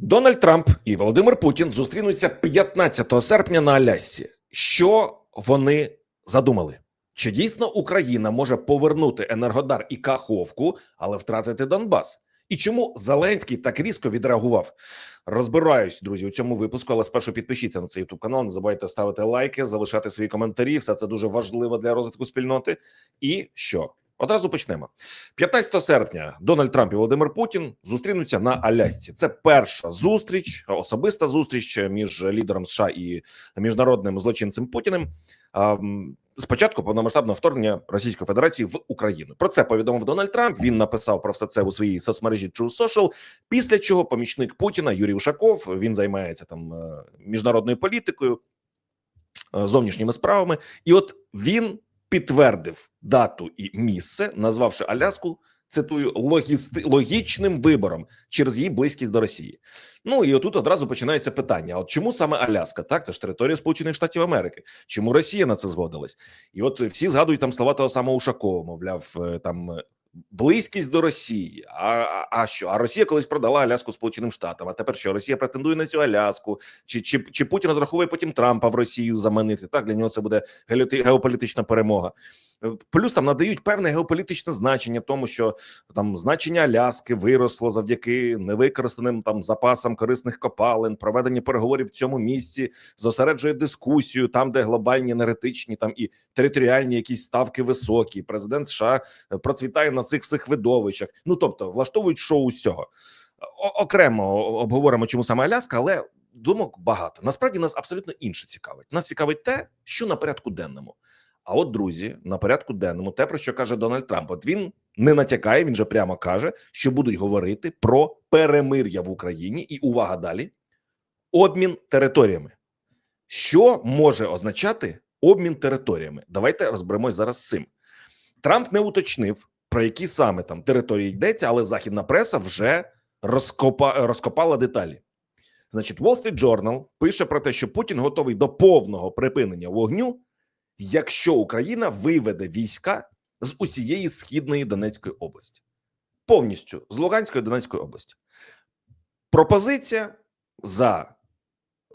Дональд Трамп і Володимир Путін зустрінуться 15 серпня на Алясці. Що вони задумали? Чи дійсно Україна може повернути Енергодар і Каховку, але втратити Донбас? І чому Зеленський так різко відреагував? Розбираюсь, друзі, у цьому випуску. Але спершу підпишіться на цей youtube канал. Не забувайте ставити лайки, залишати свої коментарі. Все це дуже важливо для розвитку спільноти. І що? Одразу почнемо. 15 серпня Дональд Трамп і Володимир Путін зустрінуться на Алясці. Це перша зустріч, особиста зустріч між лідером США і міжнародним злочинцем Путіним. Спочатку повномасштабного вторгнення Російської Федерації в Україну про це повідомив Дональд Трамп. Він написав про все це у своїй соцмережі True Social, Після чого помічник Путіна Юрій Ушаков він займається там е, міжнародною політикою, е, зовнішніми справами, і от він підтвердив дату і місце, назвавши Аляску. Цитую логісти логічним вибором через її близькість до Росії. Ну і отут одразу починається питання: от чому саме Аляска? Так, це ж територія Сполучених Штатів Америки. Чому Росія на це згодилась? І от всі згадують там слова того самого Ушакова, мовляв, е, там е, близькість до Росії. А, а, що? А Росія колись продала Аляску Сполученим Штатам. А тепер що Росія претендує на цю Аляску? Чи чи, чи Путін розраховує потім Трампа в Росію заманити? Так для нього це буде геополітична перемога. Плюс там надають певне геополітичне значення, тому що там значення Аляски виросло завдяки невикористаним там запасам корисних копалин, проведення переговорів в цьому місці, зосереджує дискусію там, де глобальні енергетичні там і територіальні якісь ставки високі. Президент США е, процвітає на цих всіх видовищах. Ну тобто влаштовують шоу з. Окремо обговоримо, чому саме Аляска, але думок багато. Насправді нас абсолютно інше цікавить. Нас цікавить те, що на порядку денному. А от друзі, на порядку денному, те про що каже Дональд Трамп. От він не натякає, він же прямо каже, що будуть говорити про перемир'я в Україні, і увага далі: обмін територіями. Що може означати обмін територіями? Давайте розберемось зараз з цим. Трамп не уточнив, про які саме там території йдеться, але західна преса вже розкопа, розкопала деталі. Значить, Wall Street Journal пише про те, що Путін готовий до повного припинення вогню, якщо Україна виведе війська з усієї східної Донецької області, повністю з Луганської Донецької області. Пропозиція за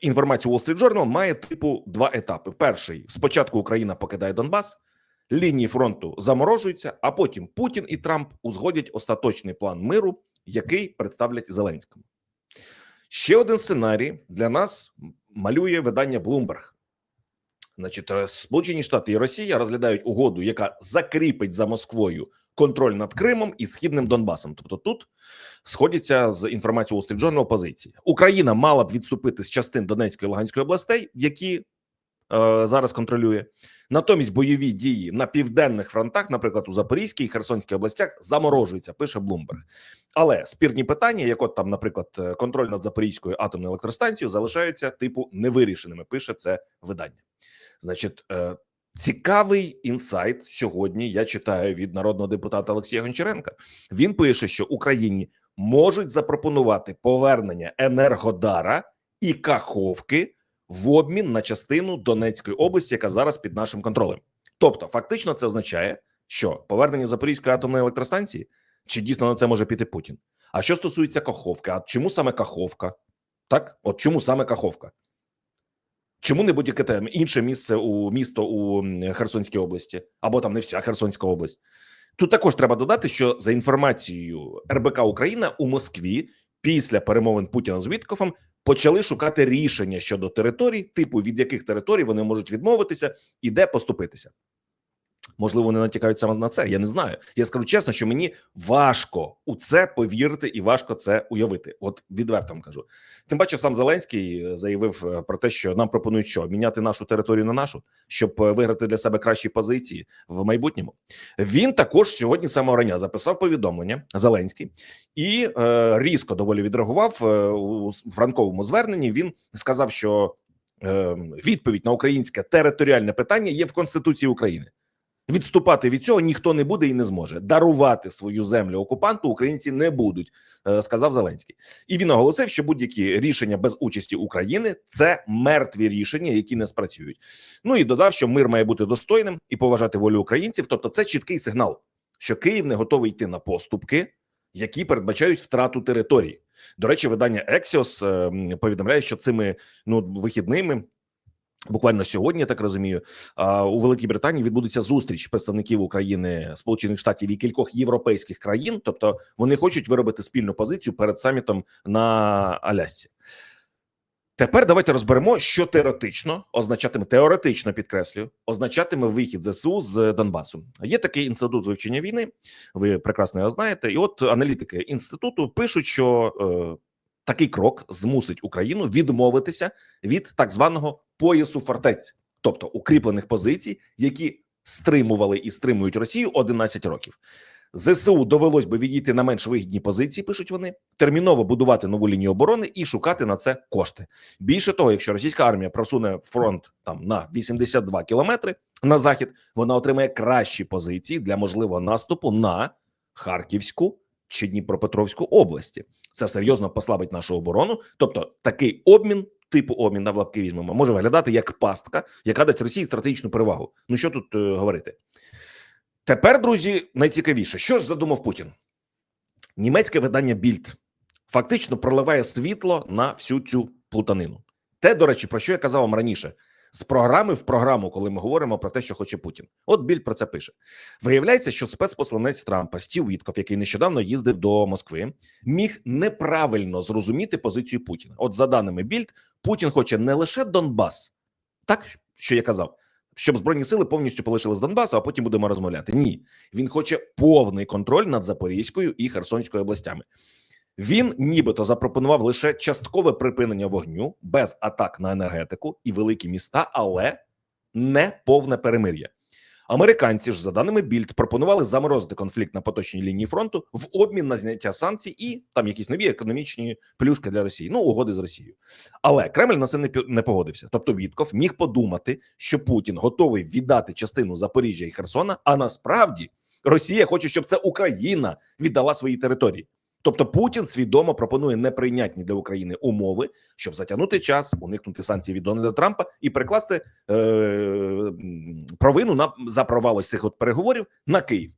інформацією Wall Street Journal має типу два етапи: перший спочатку Україна покидає Донбас, лінії фронту заморожуються, а потім Путін і Трамп узгодять остаточний план миру, який представлять Зеленському. Ще один сценарій для нас малює видання Bloomberg. Значить, е, Сполучені Штати і Росія розглядають угоду, яка закріпить за Москвою контроль над Кримом і східним Донбасом. Тобто, тут сходяться з інформацією Wall Street Journal. Україна мала б відступити з частин Донецької і Луганської областей, які е, зараз контролює. Натомість бойові дії на південних фронтах, наприклад, у Запорізькій і Херсонській областях, заморожуються. Пише Bloomberg. Але спірні питання, як от там, наприклад, е, контроль над Запорізькою атомною електростанцією, залишаються типу невирішеними. Пише це видання. Значить, е, цікавий інсайт сьогодні. Я читаю від народного депутата Олексія Гончаренка. Він пише, що Україні можуть запропонувати повернення Енергодара і Каховки в обмін на частину Донецької області, яка зараз під нашим контролем. Тобто, фактично, це означає, що повернення Запорізької атомної електростанції, чи дійсно на це може піти Путін? А що стосується Каховки, а чому саме Каховка? Так, от чому саме Каховка? Чому не будь-яке там інше місце у місто у Херсонській області, або там не вся Херсонська область? Тут також треба додати, що за інформацією РБК Україна у Москві після перемовин Путіна з Віткофом почали шукати рішення щодо територій, типу від яких територій вони можуть відмовитися і де поступитися. Можливо, вони натякають саме на це. Я не знаю. Я скажу чесно, що мені важко у це повірити і важко це уявити. От відверто вам кажу. Тим паче, сам Зеленський е, заявив е, про те, що нам пропонують що міняти нашу територію на нашу, щоб е, виграти для себе кращі позиції в майбутньому. Він також сьогодні самого рання записав повідомлення Зеленський і е, різко доволі відреагував у с- в ранковому зверненні. Він сказав, що е, відповідь на українське територіальне питання є в Конституції України. Відступати від цього ніхто не буде і не зможе. Дарувати свою землю окупанту українці не будуть, е, сказав Зеленський. І він наголосив, що будь-які рішення без участі України це мертві рішення, які не спрацюють. Ну і додав, що мир має бути достойним і поважати волю українців. Тобто, це чіткий сигнал, що Київ не готовий йти на поступки, які передбачають втрату території. До речі, видання Axios е, повідомляє, що цими ну вихідними. Буквально сьогодні, я так розумію, у Великій Британії відбудеться зустріч представників України, Сполучених Штатів і кількох європейських країн. Тобто вони хочуть виробити спільну позицію перед самітом на Алясці. Тепер давайте розберемо, що теоретично означатиме теоретично підкреслюю, означатиме вихід ЗСУ з Донбасу. Є такий інститут вивчення війни. Ви прекрасно його знаєте. І от аналітики інституту пишуть, що е, такий крок змусить Україну відмовитися від так званого поясу фортець, тобто укріплених позицій, які стримували і стримують Росію 11 років. ЗСУ довелось би відійти на менш вигідні позиції, пишуть вони, терміново будувати нову лінію оборони і шукати на це кошти. Більше того, якщо російська армія просуне фронт там на 82 кілометри на захід, вона отримає кращі позиції для можливого наступу на Харківську чи Дніпропетровську області. Це серйозно послабить нашу оборону. Тобто, такий обмін. Типу обмін на лапки візьмемо може виглядати як пастка, яка дасть Росії стратегічну перевагу. Ну що тут е, говорити? Тепер, друзі, найцікавіше, що ж задумав Путін? Німецьке видання Більд фактично проливає світло на всю цю плутанину. Те, до речі, про що я казав вам раніше, з програми в програму, коли ми говоримо про те, що хоче Путін. От Більд про це пише. Виявляється, що спецпосланець Трампа Стів Вітков, який нещодавно їздив до Москви, міг неправильно зрозуміти позицію Путіна. От, за даними Більд, Путін хоче не лише Донбас, так що я казав, щоб збройні сили повністю полишили з Донбасу, а потім будемо розмовляти. Ні, він хоче повний контроль над Запорізькою і Херсонською областями. Він нібито запропонував лише часткове припинення вогню без атак на енергетику і великі міста, але не повне перемир'я. Американці ж, за даними Більд, пропонували заморозити конфлікт на поточній лінії фронту в обмін на зняття санкцій і там якісь нові економічні плюшки для Росії. Ну угоди з Росією. Але Кремль на це не не погодився. Тобто Вітков міг подумати, що Путін готовий віддати частину Запоріжжя і Херсона. А насправді Росія хоче, щоб це Україна віддала свої території. Тобто Путін свідомо пропонує неприйнятні для України умови, щоб затягнути час, уникнути санкцій від Дональда Трампа і перекласти е, провину на за провал цих от переговорів на Київ.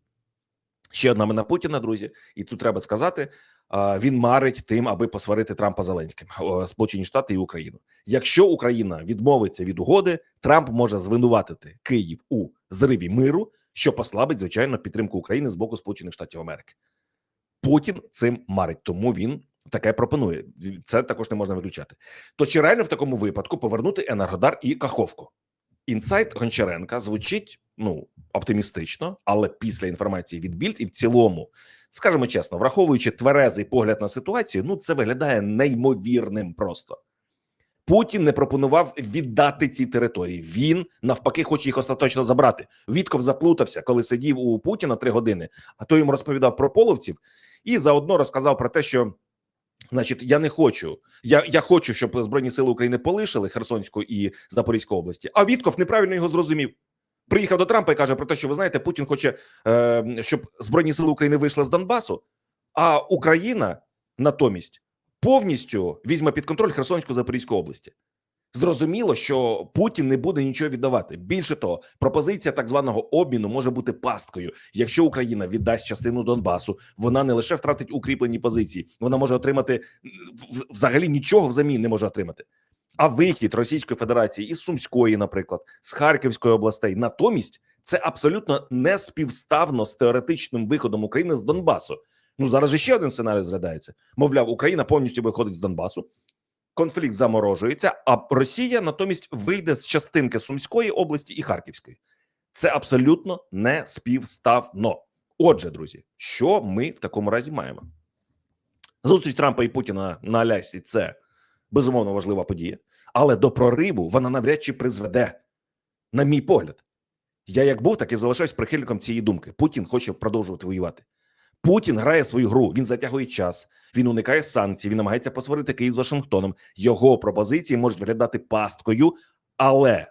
Ще одна мина Путіна, друзі, і тут треба сказати: він марить тим, аби посварити Трампа Зеленським, Сполучені Штати і Україну. Якщо Україна відмовиться від угоди, Трамп може звинуватити Київ у зриві миру, що послабить звичайно підтримку України з боку Сполучених Штатів Америки. Путін цим марить, тому він таке пропонує. Це також не можна виключати. То чи реально в такому випадку повернути Енергодар і Каховку? Інсайт Гончаренка звучить ну оптимістично, але після інформації від Більд і в цілому, скажімо чесно, враховуючи тверезий погляд на ситуацію, ну це виглядає неймовірним просто. Путін не пропонував віддати ці території. Він навпаки хоче їх остаточно забрати. Вітков заплутався, коли сидів у Путіна три години, а то йому розповідав про половців і заодно розказав про те, що. Значить, я не хочу. Я я хочу, щоб збройні сили України полишили Херсонську і Запорізьку області. А Вітков неправильно його зрозумів. Приїхав до Трампа і каже про те, що ви знаєте, Путін хоче, е, щоб збройні сили України вийшли з Донбасу, а Україна натомість повністю візьме під контроль Херсонську Запорізьку області. Зрозуміло, що Путін не буде нічого віддавати. Більше того, пропозиція так званого обміну може бути пасткою. Якщо Україна віддасть частину Донбасу, вона не лише втратить укріплені позиції, вона може отримати взагалі нічого взамін не може отримати. А вихід Російської Федерації із Сумської, наприклад, з Харківської областей, натомість це абсолютно не співставно з теоретичним виходом України з Донбасу. Ну зараз же ще один сценарій згадається. Мовляв, Україна повністю виходить з Донбасу. Конфлікт заморожується, а Росія натомість вийде з частинки Сумської області і Харківської. Це абсолютно не співставно. Отже, друзі, що ми в такому разі маємо? Зустріч Трампа і Путіна на Алясі це безумовно важлива подія, але до прориву вона навряд чи призведе, на мій погляд. Я як був, так і залишаюсь прихильником цієї думки. Путін хоче продовжувати воювати. Путін грає свою гру, він затягує час, він уникає санкцій, він намагається посварити Київ з Вашингтоном. Його пропозиції можуть виглядати пасткою, але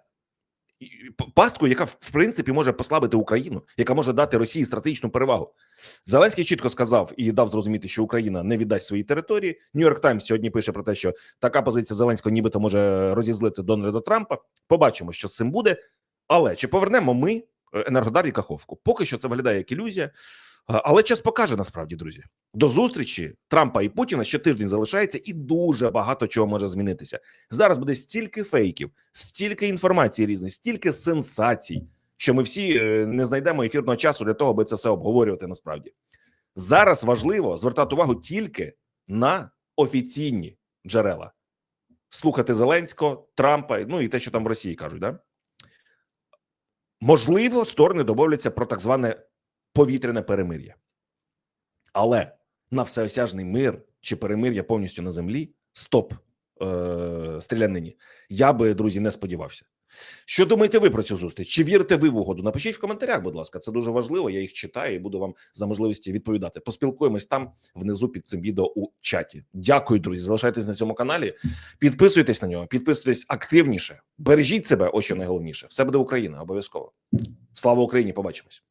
пасткою, яка в принципі може послабити Україну, яка може дати Росії стратегічну перевагу. Зеленський чітко сказав і дав зрозуміти, що Україна не віддасть свої території. Нью-Йорк Таймс сьогодні пише про те, що така позиція Зеленського, нібито може розізлити Дональда Трампа. Побачимо, що з цим буде. Але чи повернемо ми е, Енергодар і Каховку? Поки що це виглядає як ілюзія. Але час покаже насправді, друзі. До зустрічі Трампа і Путіна ще тиждень залишається, і дуже багато чого може змінитися. Зараз буде стільки фейків, стільки інформації різних, стільки сенсацій, що ми всі е, не знайдемо ефірного часу для того, аби це все обговорювати. Насправді зараз важливо звертати увагу тільки на офіційні джерела, слухати Зеленського, Трампа, ну і те, що там в Росії кажуть, да можливо, сторони домовляться про так зване повітряне перемир'я, але на всеосяжний мир чи перемир'я повністю на землі стоп е- стрілянині. Я би друзі не сподівався. Що думаєте ви про цю зустріч? Чи вірите ви в угоду? Напишіть в коментарях, будь ласка, це дуже важливо. Я їх читаю і буду вам за можливості відповідати. Поспілкуємось там внизу під цим відео у чаті. Дякую, друзі. Залишайтесь на цьому каналі, підписуйтесь на нього, підписуйтесь активніше. Бережіть себе, ось що найголовніше. Все буде Україна, обов'язково. Слава Україні! Побачимось.